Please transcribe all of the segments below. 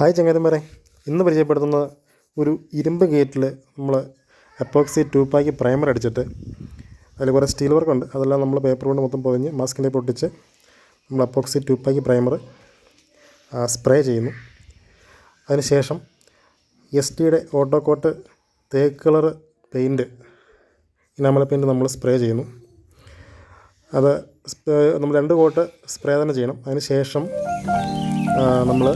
Hi ചങ്ങാതിമാരെ. ഇന്ന് പരിചയപ്പെടുത്തുന്ന ഒരു ഇരുമ്പ് ഗേറ്റിൽ നമ്മൾ എപ്പോക്സി ടൂ പാക്ക് പ്രൈമർ അടിച്ചിട്ട് അതിൽ കുറേ സ്റ്റീൽ വർക്കുണ്ട് അതെല്ലാം നമ്മൾ പേപ്പർ കൊണ്ട് മൊത്തം പൊതിഞ്ഞ് മാസ്കിന്റെ പൊട്ടിച്ച് നമ്മൾ epoxy two pack primer spray ചെയ്യുന്നു. അതിനുശേഷം എസ് ടിയുടെ ഓട്ടോ കോട്ട് തേക്ക് കളർ പെയിന്റ് ഇനാമല പെയിന്റ് നമ്മൾ സ്പ്രേ ചെയ്യുന്നു. അത് നമ്മൾ രണ്ട് കോട്ട് സ്പ്രേ തന്നെ ചെയ്യണം. അതിന് ശേഷം നമ്മൾ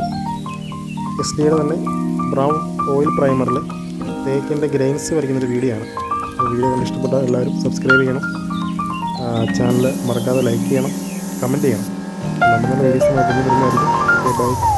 എസ് ഡിയുടെ തന്നെ ബ്രൗൺ ഓയിൽ പ്രൈമറിൽ തേക്കിന്റെ ഗ്രെയിൻസ് വരയ്ക്കുന്നൊരു വീഡിയോ ആണ് വീഡിയോ കണ്ട് ഇഷ്ടപ്പെട്ട എല്ലാവരും സബ്സ്ക്രൈബ് ചെയ്യണം. ചാനൽ മറക്കാതെ ലൈക്ക് ചെയ്യണം. കമന്റ് ചെയ്യണം. നമ്മൾ വീഡിയോസ് മാറ്റി വരുന്നതായിരിക്കും ബൈ